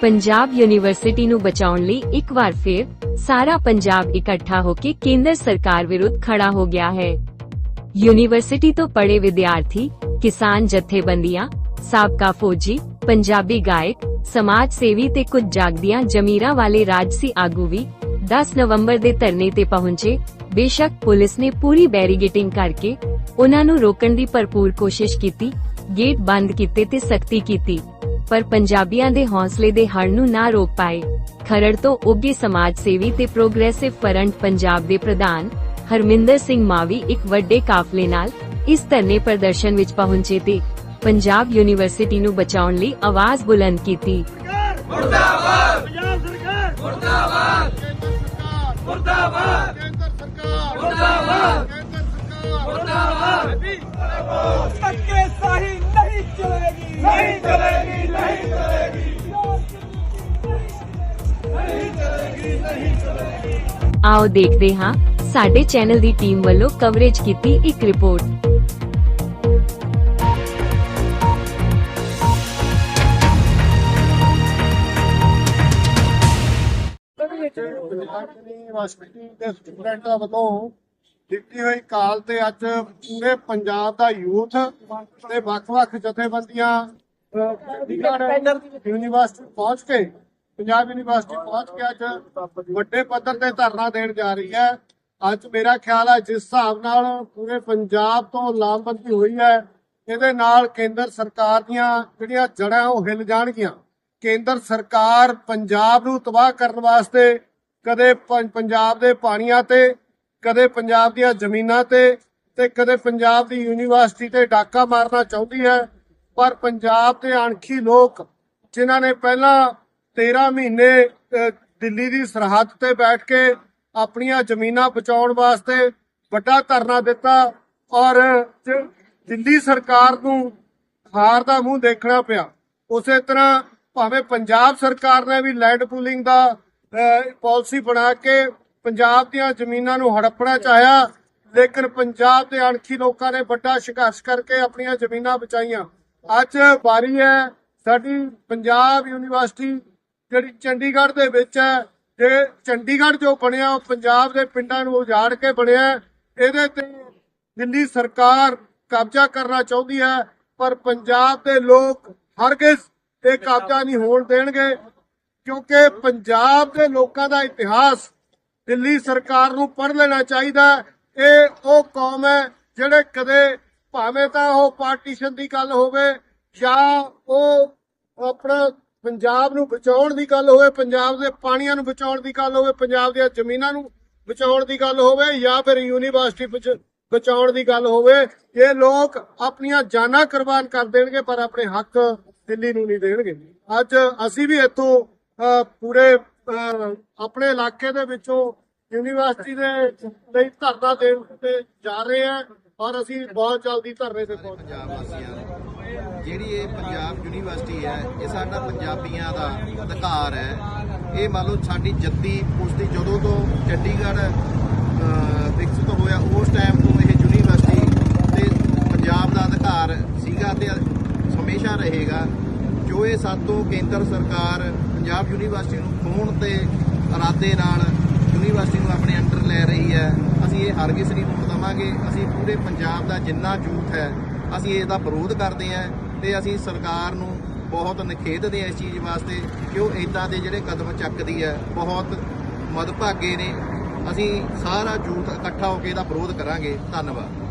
Punjab university ਨੂੰ ਬਚਾਉਣ ਲਈ ਇੱਕ ਵਾਰ ਫਿਰ ਸਾਰਾ ਪੰਜਾਬ ਇਕੱਠਾ ਹੋ ਕੇ ਕੇਂਦਰ ਸਰਕਾਰ ਵਿਰੁੱਧ ਖੜਾ ਹੋ ਗਿਆ ਹੈ। ਯੂਨੀਵਰਸਿਟੀ ਤੋਂ ਪੜ੍ਹੇ ਵਿਦਿਆਰਥੀ, ਕਿਸਾਨ ਜਥੇਬੰਦੀਆਂ, ਸਾਬਕਾ ਫੌਜੀ, ਪੰਜਾਬੀ ਗਾਇਕ, ਸਮਾਜ ਸੇਵੀ ਤੇ ਕੁਝ ਜਾਗਦੀਆਂ ਜ਼ਮੀਰਾਂ ਵਾਲੇ ਰਾਜਸੀ ਆਗੂ ਵੀ 10 ਨਵੰਬਰ ਦੇ ਧਰਨੇ ਤੇ ਪਹੁੰਚੇ। ਬੇਸ਼ੱਕ ਪੁਲਿਸ ਨੇ ਪੂਰੀ ਬੈਰੀਗੇਟਿੰਗ ਕਰਕੇ ਉਹਨਾਂ ਨੂੰ ਰੋਕਣ ਦੀ ਭਰਪੂਰ ਕੋਸ਼ਿਸ਼ ਕੀਤੀ ਗੇਟ ਬੰਦ ਕੀਤੇ ਤੇ ਸਖਤੀ ਕੀਤੀ ਪਰ ਪੰਜਾਬੀਆਂ ਦੇ ਹੌਸਲੇ ਦੇ ਹੜ ਨੂੰ ਨਾ ਰੋਕ ਪਾਏ ਖਰੜ ਤੋਂ ਉੱਗੇ ਸਮਾਜ ਸੇਵੀ ਤੇ ਪ੍ਰੋਗਰੈਸਿਵ ਫਰੰਟ ਪੰਜਾਬ ਦੇ ਪ੍ਰਧਾਨ ਹਰਮਿੰਦਰ ਸਿੰਘ ਮਾਵੀ ਇੱਕ ਵੱਡੇ ਕਾਫਲੇ ਨਾਲ ਇਸ ਧਰਨੇ ਪ੍ਰਦਰਸ਼ਨ ਵਿੱਚ ਪਹੁੰਚੇ ਤੇ ਪੰਜਾਬ ਯੂਨੀਵਰਸਿਟੀ ਨੂੰ ਬਚਾਉਣ ਲਈ ਆਵਾਜ਼ ਬੁਲੰਦ ਕੀਤੀ ਮੁਰਦਾਬਾਦ ਪੰਜਾਬ ਸਰਕਾਰ ਮੁਰਦਾਬਾਦ ਮੁਰਦਾਬਾਦ ਕੇਂਦਰ ਸਰਕਾਰ ਮੁਰਦਾਬਾਦ ਕੇਂਦਰ ਸਰਕਾਰ ਮੁਰਦਾਬਾਦ ਧੱਕੇ ਸਾਹੀ ਨਹੀਂ ਚਲੇਗੀ ਨਹੀਂ ਚਲੇਗੀ ਨਹੀਂ ਚਲੇਗੀ ਆਓ ਦੇਖਦੇ ਹਾਂ ਸਾਡੇ ਚੈਨਲ ਦੀ ਟੀਮ ਵੱਲੋਂ ਕਵਰੇਜ ਕੀਤੀ ਇੱਕ ਰਿਪੋਰਟ ਯੂਨੀਵਰਸਿਟੀ ਦੇ ਸਟੂਡੈਂਟਾਂ ਵੱਲੋਂ ਦਿੱਤੀ ਹੋਈ ਕਾਲ ਤੇ ਅੱਜ ਪੂਰੇ ਪੰਜਾਬ ਦਾ ਯੂਥ ਤੇ ਵੱਖ-ਵੱਖ ਜਥੇਬੰਦੀਆਂ ਯੂਨੀਵਰਸਿਟੀ ਪਹੁੰਚ ਕੇ, ਪੰਜਾਬ ਯੂਨੀਵਰਸਿਟੀ ਪਹੁੰਚ ਕੇ ਅੱਜ ਵੱਡੇ ਪੱਧਰ ਤੇ ਧਰਨਾ ਦੇਣ ਜਾ ਰਹੀ ਹੈ। ਅੱਜ ਮੇਰਾ ਖਿਆਲ ਹੈ ਜਿਸ ਹਿਸਾਬ ਨਾਲ ਪੂਰੇ ਪੰਜਾਬ ਤੋਂ ਲਾਮਬੰਦੀ ਹੋਈ ਹੈ, ਇਹਦੇ ਨਾਲ ਕੇਂਦਰ ਸਰਕਾਰ ਦੀਆਂ ਜਿਹੜੀਆਂ ਜੜਾਂ ਉਹ ਹਿੱਲ ਜਾਣਗੀਆਂ। ਕੇਂਦਰ ਸਰਕਾਰ ਪੰਜਾਬ ਨੂੰ ਤਬਾਹ ਕਰਨ ਵਾਸਤੇ ਕਦੇ ਪੰ- ਪੰਜਾਬ ਦੇ ਪਾਣੀਆਂ ਤੇ ਕਦੇ ਪੰਜਾਬ ਦੀਆਂ ਜ਼ਮੀਨਾਂ ਤੇ ਤੇ ਕਦੇ ਪੰਜਾਬ ਦੀ ਯੂਨੀਵਰਸਿਟੀ ਤੇ ਡਾਕਾ ਮਾਰਨਾ ਚਾਹੁੰਦੀ ਹੈ, ਪਰ ਪੰਜਾਬ ਦੇ ਅਣਖੀ ਲੋਕ ਜਿਨ੍ਹਾਂ ਨੇ ਪਹਿਲਾਂ 13 ਮਹੀਨੇ ਦਿੱਲੀ ਦੀ ਸਰਹੱਦ ਤੇ ਬੈਠ ਕੇ ਆਪਣੀਆਂ ਜ਼ਮੀਨਾਂ ਬਚਾਉਣ ਵਾਸਤੇ ਵੱਡਾ ਧਰਨਾ ਦਿੱਤਾ ਔਰ ਦਿੱਲੀ ਸਰਕਾਰ ਨੂੰ ਹਾਰ ਦਾ ਮੂੰਹ ਦੇਖਣਾ ਪਿਆ। ਉਸੇ ਤਰ੍ਹਾਂ ਭਾਵੇਂ ਪੰਜਾਬ ਸਰਕਾਰ ਨੇ ਵੀ ਲੈਂਡ ਪੂਲਿੰਗ ਦਾ ਪਾਲਿਸੀ ਬਣਾ ਕੇ ਪੰਜਾਬ ਦੀਆਂ ਜ਼ਮੀਨਾਂ ਨੂੰ ਹੜੱਪਣਾ ਚਾਹਿਆ ਲੇਕਿਨ ਪੰਜਾਬ ਦੇ ਅਣਖੀ ਲੋਕਾਂ ਨੇ ਵੱਡਾ ਸੰਘਰਸ਼ ਕਰਕੇ ਆਪਣੀਆਂ ਜ਼ਮੀਨਾਂ ਬਚਾਈਆਂ। ਅੱਜ ਵਾਰੀ ਹੈ, ਸਾਡੀ ਪੰਜਾਬ ਯੂਨੀਵਰਸਿਟੀ, ਜਿਹੜੀ ਚੰਡੀਗੜ੍ਹ ਦੇ ਵਿੱਚ ਹੈ ਤੇ ਚੰਡੀਗੜ੍ਹ ਜੋ ਬਣਿਆ, ਉਹ ਪੰਜਾਬ ਦੇ ਪਿੰਡਾਂ ਨੂੰ ਉਜਾੜ ਕੇ ਬਣਿਆ ਇਹਦੇ ਤੇ ਦਿੱਲੀ ਸਰਕਾਰ ਕਬਜ਼ਾ ਕਰਨਾ ਚਾਹੁੰਦੀ ਹੈ, ਪਰ ਪੰਜਾਬ ਦੇ ਲੋਕ ਹਰਗਿਜ਼ ਇਹ ਕਬਜ਼ਾ ਨਹੀਂ ਹੋਣ ਦੇਣਗੇ, ਕਿਉਂਕਿ ਪੰਜਾਬ ਦੇ ਲੋਕਾਂ ਦਾ ਇਤਿਹਾਸ ਦਿੱਲੀ ਸਰਕਾਰ ਨੂੰ ਪੜ੍ਹ ਲੈਣਾ ਚਾਹੀਦਾ ਇਹ ਉਹ ਕੌਮ ਹੈ ਜਿਹੜੇ ਕਦੇ ਭਾਵੇਂ ਤਾਂ ਉਹ ਪਾਰਟੀਸ਼ਨ ਦੀ ਗੱਲ ਹੋਵੇ ਜਾਂ ਉਹ ਆਪਣਾ ਪੰਜਾਬ ਨੂੰ ਬਚਾਉਣ ਦੀ ਗੱਲ ਹੋਵੇ, ਪੰਜਾਬ ਦੇ ਪਾਣੀਆਂ ਨੂੰ ਬਚਾਉਣ ਦੀ ਗੱਲ ਹੋਵੇ, ਪੰਜਾਬ ਦੀਆਂ ਜ਼ਮੀਨਾਂ ਨੂੰ ਬਚਾਉਣ ਦੀ ਗੱਲ ਹੋਵੇ ਜਾਂ ਫਿਰ ਯੂਨੀਵਰਸਿਟੀ ਵਿੱਚ ਬਚਾਉਣ ਦੀ ਗੱਲ ਹੋਵੇ, ਇਹ ਲੋਕ ਆਪਣੀਆਂ ਜਾਨਾਂ ਕੁਰਬਾਨ ਕਰ ਦੇਣਗੇ ਪਰ ਆਪਣੇ ਹੱਕ ਦਿੱਲੀ ਨੂੰ ਨਹੀਂ ਦੇਣਗੇ। ਅੱਜ ਅਸੀਂ ਵੀ ਇੱਥੋਂ ਪੂਰੇ ਆਪਣੇ ਇਲਾਕੇ ਦੇ ਵਿੱਚੋਂ ਯੂਨੀਵਰਸਿਟੀ ਦੇ ਲਈ ਧਰਨਾ ਦੇਣ ਤੇ ਜਾ ਰਹੇ ਹਾਂ ਔਰ ਅਸੀਂ ਬਹੁਤ ਜਲਦੀ ਧਰਨੇ ਤੇ ਪਹੁੰਚ ਪੰਜਾਬ ਵਾਸੀਆਂ ਜਿਹੜੀ ਇਹ ਪੰਜਾਬ ਯੂਨੀਵਰਸਿਟੀ ਹੈ, ਇਹ ਸਾਡਾ ਪੰਜਾਬੀਆਂ ਦਾ ਅਧਿਕਾਰ ਹੈ। ਇਹ ਮੰਨ ਲਓ ਸਾਡੀ ਜੱਦੀ ਪੁਸ਼ਤੀ ਜਦੋਂ ਤੋਂ ਚੰਡੀਗੜ੍ਹ ਵਿਕਸਿਤ ਹੋਇਆ, ਉਸ ਟਾਈਮ ਤੋਂ ਇਹ ਯੂਨੀਵਰਸਿਟੀ ਤੇ ਪੰਜਾਬ ਦਾ ਅਧਿਕਾਰ ਸੀਗਾ ਤੇ ਹਮੇਸ਼ਾ ਰਹੇਗਾ। ਜੋ ਇਹ ਸਾਤੋਂ ਕੇਂਦਰ ਸਰਕਾਰ ਪੰਜਾਬ ਯੂਨੀਵਰਸਿਟੀ ਨੂੰ ਖੋਹਣ ਤੇ ਇਰਾਦੇ ਨਾਲ ਯੂਨੀਵਰਸਿਟੀ ਨੂੰ ਆਪਣੇ ਅੰਡਰ ਲੈ ਰਹੀ ਹੈ। ਅਸੀਂ ਇਹ ਹਰਗਿਜ਼ ਨਹੀਂ ਹੋਣ ਦੇਵਾਂਗੇ। ਅਸੀਂ ਪੂਰੇ ਪੰਜਾਬ ਦਾ ਜਿੰਨਾ ਯੂਥ ਹੈ, ਅਸੀਂ ਇਹਦਾ ਵਿਰੋਧ ਕਰਦੇ ਹਾਂ ਤੇ ਅਸੀਂ ਸਰਕਾਰ ਨੂੰ ਬਹੁਤ ਨਿਖੇਧਦੇ ਹਾਂ ਇਸ ਚੀਜ਼ ਵਾਸਤੇ ਕਿ ਉਹ ਇਦਾਂ ਦੇ ਜਿਹੜੇ ਕਦਮ ਚੱਕਦੀ ਹੈ, ਬਹੁਤ ਮਦਭਾਗੇ ਨੇ। ਅਸੀਂ ਸਾਰਾ ਯੂਥ ਇਕੱਠਾ ਹੋ ਕੇ ਇਹਦਾ ਵਿਰੋਧ ਕਰਾਂਗੇ। ਧੰਨਵਾਦ।